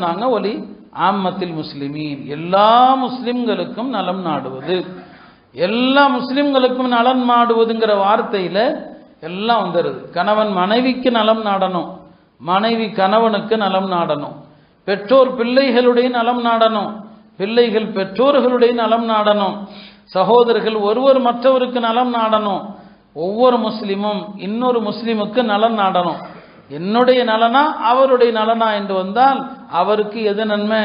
சொன்னாங்க ஒலி ஆம்மத்தில் முஸ்லிமீன். எல்லா முஸ்லிம்களுக்கும் நலம் நாடுவது. எல்லா முஸ்லிம்களுக்கும் நலம் நாடுவதுங்கிற வார்த்தையில எல்லாம் வந்துடுது கணவன் மனைவிக்கு நலம் நாடணும். மனைவி கணவனுக்கு நலம் நாடணும். பெற்றோர் பிள்ளைகளுடைய நலம் நாடணும். பிள்ளைகள் பெற்றோர்களுடைய நலம் நாடணும். சகோதரர்கள் ஒருவர் மற்றவருக்கு நலம் நாடணும். ஒவ்வொரு முஸ்லிமும் இன்னொரு முஸ்லிமுக்கு நலன் நாடணும். என்னுடைய நலனா அவருடைய நலனா என்று வந்தால் அவருக்கு எது நன்மை?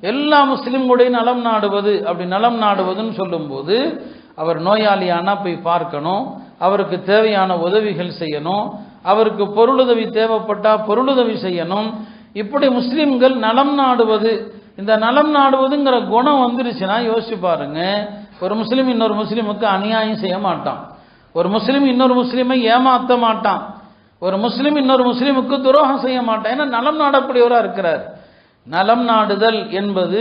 எல்லா முஸ்லீம்களுடைய நலம் நாடுவது. அப்படி நலம் நாடுவதுன்னு சொல்லும்போது அவர் நோயாளியானா போய் பார்க்கணும். அவருக்கு தேவையான உதவிகள் செய்யணும். அவருக்கு பொருளுதவி தேவைப்பட்டால் பொருளுதவி செய்யணும். இப்படி முஸ்லீம்கள் நலம் நாடுவது. இந்த நலம் நாடுவதுங்கிற குணம் வந்துருச்சுன்னா யோசிச்சு பாருங்க. ஒரு முஸ்லீம் இன்னொரு முஸ்லீமுக்கு அநியாயம் செய்ய மாட்டான். ஒரு முஸ்லீம் இன்னொரு முஸ்லீமை ஏமாற்ற மாட்டான். ஒரு முஸ்லீம் இன்னொரு முஸ்லீமுக்கு துரோகம் செய்ய மாட்டான். ஏன்னா நலம் நாடக்கூடியவராக இருக்கிறார். நலம் நாடுதல் என்பது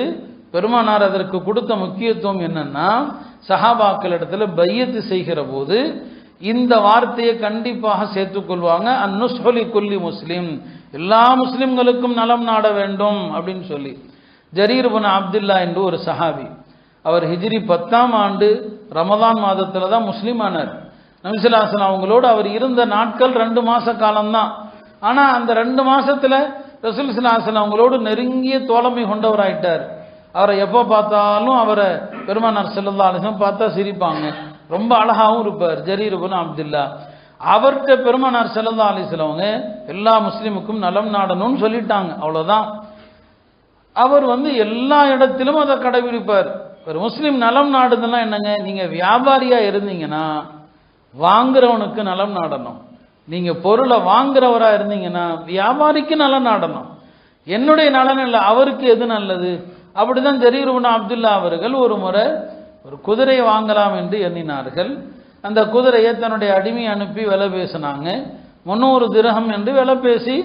பெருமானார் அதற்கு கொடுத்த முக்கியத்துவம் என்னன்னா சஹாபாக்கள் இடத்துல பையத்து செய்கிற போது இந்த வார்த்தையை கண்டிப்பாக சேர்த்துக்கொள்வாங்க அந்நுஸ்ஹொலி கொல்லி முஸ்லீம். எல்லா முஸ்லீம்களுக்கும் நலம் நாட வேண்டும் அப்படின்னு சொல்லி. ஜரீர் பன் அப்துல்லா என்று ஒரு சஹாபி. அவர் ஹிஜ்ரி பத்தாம் ஆண்டு ரமதான் மாதத்தில் தான் முஸ்லீம் ஆனார் நபிசுல்லாசன் அவங்களோடு அவர் இருந்த நாட்கள் ரெண்டு மாச காலம்தான். ஆனால் அந்த ரெண்டு மாசத்துல ரசூல் சிலாசன் அவங்களோடு நெருங்கிய தோழமை கொண்டவராயிட்டார். அவரை எப்போ பார்த்தாலும் அவரை பெருமானார் செல்லல்லா அலிசம் பார்த்தா சிரிப்பாங்க. ரொம்ப அழகாவும் இருப்பார் ஜரீரபுன் அப்துல்லா. அவர்கிட்ட பெருமானார் செல்லல்லா அலிஸ்லவங்க எல்லா முஸ்லீமுக்கும் நலம் நாடணும்னு சொல்லிட்டாங்க. அவ்வளோதான் அவர் வந்து எல்லா இடத்திலும் அதை கடைபிடிப்பார். ஒரு முஸ்லீம் நலம் நாடுதுன்னா என்னங்க? நீங்கள் வியாபாரியாக இருந்தீங்கன்னா வாங்குறவனுக்கு நலம் நாடணும். நீங்க பொருளை வாங்குறவரா இருந்தீங்கன்னா வியாபாரிக்கு நலம் நாடணும். என்னுடைய நலன் இல்லை அவருக்கு எது நல்லது? அப்படிதான் ஜரீருபுன் அப்துல்லா அவர்கள் ஒரு முறை ஒரு குதிரையை வாங்கலாம் என்று எண்ணினார்கள். அந்த குதிரையை தன்னுடைய அடிமை அனுப்பி விலை பேசினாங்க. முந்நூறு திரகம் என்று விலை பேசி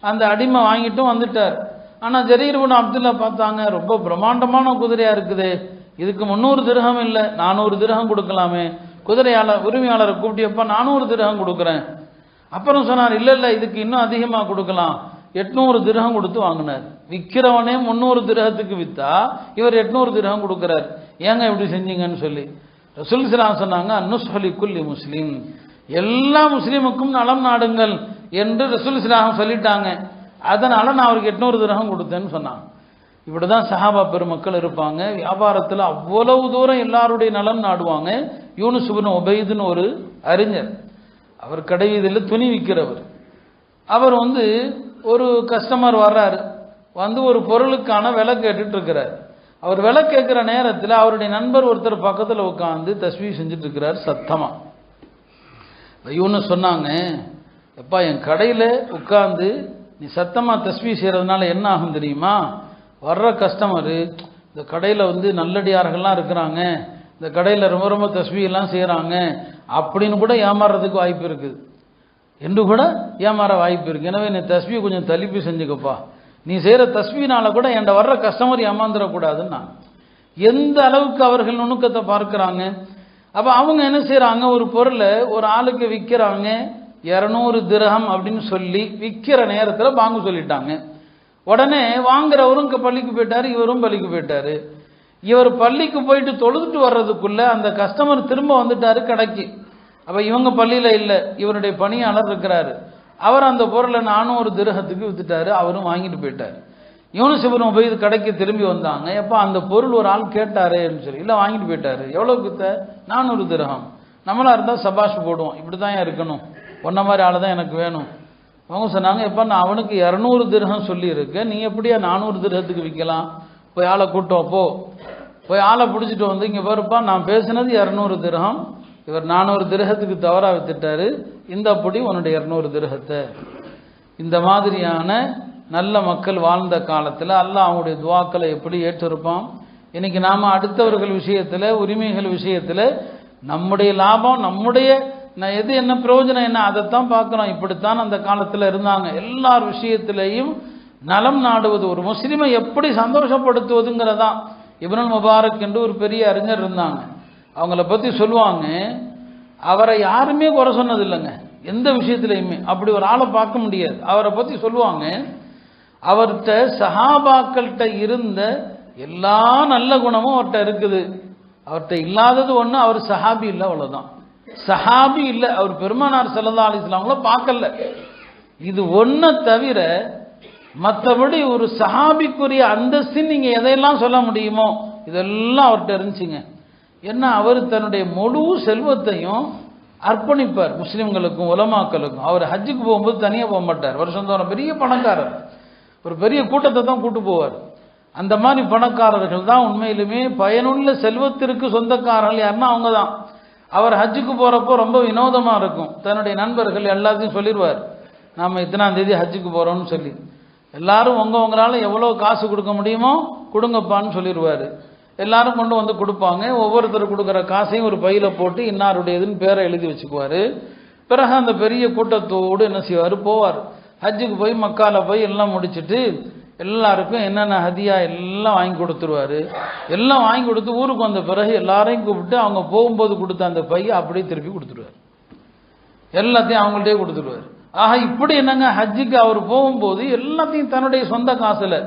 அந்த அடிமை வாங்கிட்டும் வந்துட்டார். ஆனால் ஜரீருபுன் அப்துல்லா பார்த்தாங்க ரொம்ப பிரம்மாண்டமான குதிரையா இருக்குது. இதுக்கு முந்நூறு திரகம் இல்லை நானூறு திரகம் கொடுக்கலாமே. குதிரையாளர் உரிமையாளரை கூப்பிட்டியப்பா நானூறு திருகம் கொடுக்குறேன். அப்புறம் சொன்னார் இல்லை இல்லை இதுக்கு இன்னும் அதிகமாக கொடுக்கலாம். எட்நூறு திருகம் கொடுத்து வாங்கினார். விற்கிறவனே முந்நூறு திருகத்துக்கு விற்றா இவர் எட்நூறு திருகம் கொடுக்குறார். ஏங்க இப்படி செஞ்சீங்கன்னு சொல்லி. ரசூல் சிலாம் சொன்னாங்க அன்னுஸ்வலி குல்லி முஸ்லீம். எல்லா முஸ்லீமுக்கும் நலம் நாடுங்கள் என்று ரசூல் சிலாகம் சொல்லிட்டாங்க. அதனால் நான் அவருக்கு எட்நூறு திருகம் கொடுத்தேன்னு சொன்னாங்க. இப்படிதான் சஹாபா பெருமக்கள் இருப்பாங்க. வியாபாரத்தில் அவ்வளவு தூரம் எல்லாருடைய நலம் நாடுவாங்க. யூனுசுபின் ஒபைதுன்னு ஒரு அறிஞர். அவர் கடைவீதியில் துணி விற்கிறவர் அவர் வந்து ஒரு கஸ்டமர் வர்றாரு. வந்து ஒரு பொருளுக்கான விலை கேட்டுட்டு இருக்கிறார் அவர் விலை கேட்குற நேரத்தில் அவருடைய நண்பர் ஒருத்தர் பக்கத்தில் உட்காந்து தஸ்மி செஞ்சுட்டு இருக்கிறார் சத்தமா இவனு சொன்னாங்க எப்பா என் கடையில் உட்காந்து நீ சத்தமாக தஸ்மி செய்கிறதுனால என்ன ஆகும் தெரியுமா? வர்ற கஸ்டமரு இந்த கடையில் வந்து நல்லடியார்கள்லாம் இருக்கிறாங்க. இந்த கடையில் ரொம்ப ரொம்ப தஸ்மீலாம் செய்கிறாங்க அப்படின்னு கூட ஏமாறுறதுக்கு வாய்ப்பு இருக்குது. என்று கூட ஏமாற வாய்ப்பு இருக்குது எனவே நீ தஸ்மி கொஞ்சம் தலிப்பு செஞ்சுக்கப்பா. நீ செய்கிற தஸ்மினால கூட என்கிட்ட வர்ற கஸ்டமர் ஏமாந்துடக்கூடாதுன்னா. எந்த அளவுக்கு அவர்கள் நுணுக்கத்தை பார்க்குறாங்க? அப்போ அவங்க என்ன செய்கிறாங்க ஒரு பொருளை ஒரு ஆளுக்கு விற்கிறாங்க. இரநூறு திரகம் அப்படின்னு சொல்லி விற்கிற நேரத்தில் வாங்க சொல்லிட்டாங்க. உடனே வாங்குறவரும் பள்ளிக்கு போயிட்டாரு இவரும் பள்ளிக்கு போயிட்டாரு. இவர் பள்ளிக்கு போயிட்டு தொழுதுட்டு வர்றதுக்குள்ள அந்த கஸ்டமர் திரும்ப வந்துட்டாரு கடைக்கு. அப்ப இவங்க பள்ளியில இல்லை இவருடைய பணியாளர் இருக்கிறாரு. அவர் அந்த பொருளை நானூறு திருகத்துக்கு வித்துட்டாரு அவரும் வாங்கிட்டு போயிட்டாரு. இவனு சிவரும் போய் இது கடைக்கு திரும்பி வந்தாங்க. எப்போ அந்த பொருள் ஒரு ஆள் கேட்டாரேன்னு சொல்லி இல்லை வாங்கிட்டு போயிட்டாரு. எவ்வளோ வித்த? நானூறு திரகம். நம்மளா இருந்தால் சபாஷ் போடுவோம். இப்படி தான் இருக்கணும். ஒன்ன மாதிரி ஆள் தான் எனக்கு வேணும். அவங்க சொன்னாங்க எப்போ நான் அவனுக்கு இரநூறு திரகம் சொல்லியிருக்கேன். நீ எப்படியா நானூறு திரகத்துக்கு விற்கலாம்? போய் ஆளை கூட்டம் போ. போய் ஆளை பிடிச்சிட்டு வந்து இங்கே பாருப்பா நான் பேசினது இரநூறு திரகம். இவர் நானூறு திரகத்துக்கு தவறாக வித்துட்டாரு. இந்த அப்படி உன்னுடைய இரநூறு திரகத்தை. இந்த மாதிரியான நல்ல மக்கள் வாழ்ந்த காலத்தில் அல்ல அவங்களுடைய துவாக்களை எப்படி ஏற்றிருப்பான்? இன்னைக்கு நாம் அடுத்தவர்கள் விஷயத்தில் உரிமைகள் விஷயத்தில் நம்முடைய லாபம் நம்முடைய நான் எது என்ன பிரயோஜனம் என்ன அதைத்தான் பார்க்குறோம். இப்படித்தான் அந்த காலத்தில் இருந்தாங்க. எல்லார் விஷயத்திலையும் நலம் நாடுவது ஒரு முஸ்லீமை எப்படி சந்தோஷப்படுத்துவதுங்கிறதான் இப்னுல் முபாரக் என்று ஒரு பெரிய அறிஞர் இருந்தாங்க. அவங்கள பற்றி சொல்லுவாங்க அவரை யாருமே குறை சொன்னது இல்லைங்க எந்த விஷயத்துலையுமே. அப்படி ஒரு ஆளை பார்க்க முடியாது. அவரை பற்றி சொல்லுவாங்க அவர்கிட்ட சஹாபாக்கள்கிட்ட இருந்த எல்லா நல்ல குணமும் அவர்கிட்ட இருக்குது. அவர்கிட்ட இல்லாதது ஒன்று அவர் சஹாபி இல்லை அவ்வளோதான் சஹாபி இல்லை அவர் பெருமானார் செல்லதா அலைஹி பார்க்கல. இது ஒன்றை தவிர மற்றபடி ஒரு சஹாபிக்குரிய அந்தஸ்தின் நீங்கள் எதையெல்லாம் சொல்ல முடியுமோ இதெல்லாம் அவர்கிட்ட இருந்துச்சுங்க. ஏன்னா அவர் தன்னுடைய முழு செல்வத்தையும் அர்ப்பணிப்பார் முஸ்லீம்களுக்கும் உலமாக்களுக்கும். அவர் ஹஜ்ஜுக்கு போகும்போது தனியாக போக மாட்டார். வருஷந்தோறும் பெரிய பணக்காரர். ஒரு பெரிய கூட்டத்தை தான் கூட்டு போவார். அந்த மாதிரி பணக்காரர்கள் தான் உண்மையிலுமே பயனுள்ள செல்வத்திற்கு சொந்தக்காரர்கள் யாருன்னா அவங்க தான் அவர் ஹஜ்ஜுக்கு போகிறப்போ ரொம்ப வினோதமாக இருக்கும். தன்னுடைய நண்பர்கள் எல்லாத்தையும் சொல்லிடுவார் நாம் இத்தனாம் தேதி ஹஜ்ஜுக்கு போகிறோம்னு சொல்லி. எல்லாரும் உங்கள் உங்களால் எவ்வளோ காசு கொடுக்க முடியுமோ கொடுங்கப்பான்னு சொல்லிடுவார் எல்லாரும் கொண்டு வந்து கொடுப்பாங்க. ஒவ்வொருத்தர் கொடுக்குற காசையும் ஒரு பையில போட்டு இன்னாருடையதுன்னு பேரை எழுதி வச்சுக்குவார். பிறகு அந்த பெரிய கூட்டத்தோடு என்ன செய்வார்? போவார். ஹஜ்ஜுக்கு போய் மக்கால போய் எல்லாம் முடிச்சுட்டு எல்லாருக்கும் என்னென்ன ஹதியா எல்லாம் வாங்கி கொடுத்துருவாரு. எல்லாம் வாங்கி கொடுத்து ஊருக்கு வந்த பிறகு எல்லாரையும் கூப்பிட்டு அவங்க போகும்போது கொடுத்த அந்த பையை அப்படியே திருப்பி கொடுத்துருவார். எல்லாத்தையும் அவங்கள்ட்டே கொடுத்துருவார். ஆக இப்படி என்னங்க ஹஜ்ஜுக்கு அவர் போகும்போது எல்லாத்தையும் தன்னுடைய சொந்த காசில்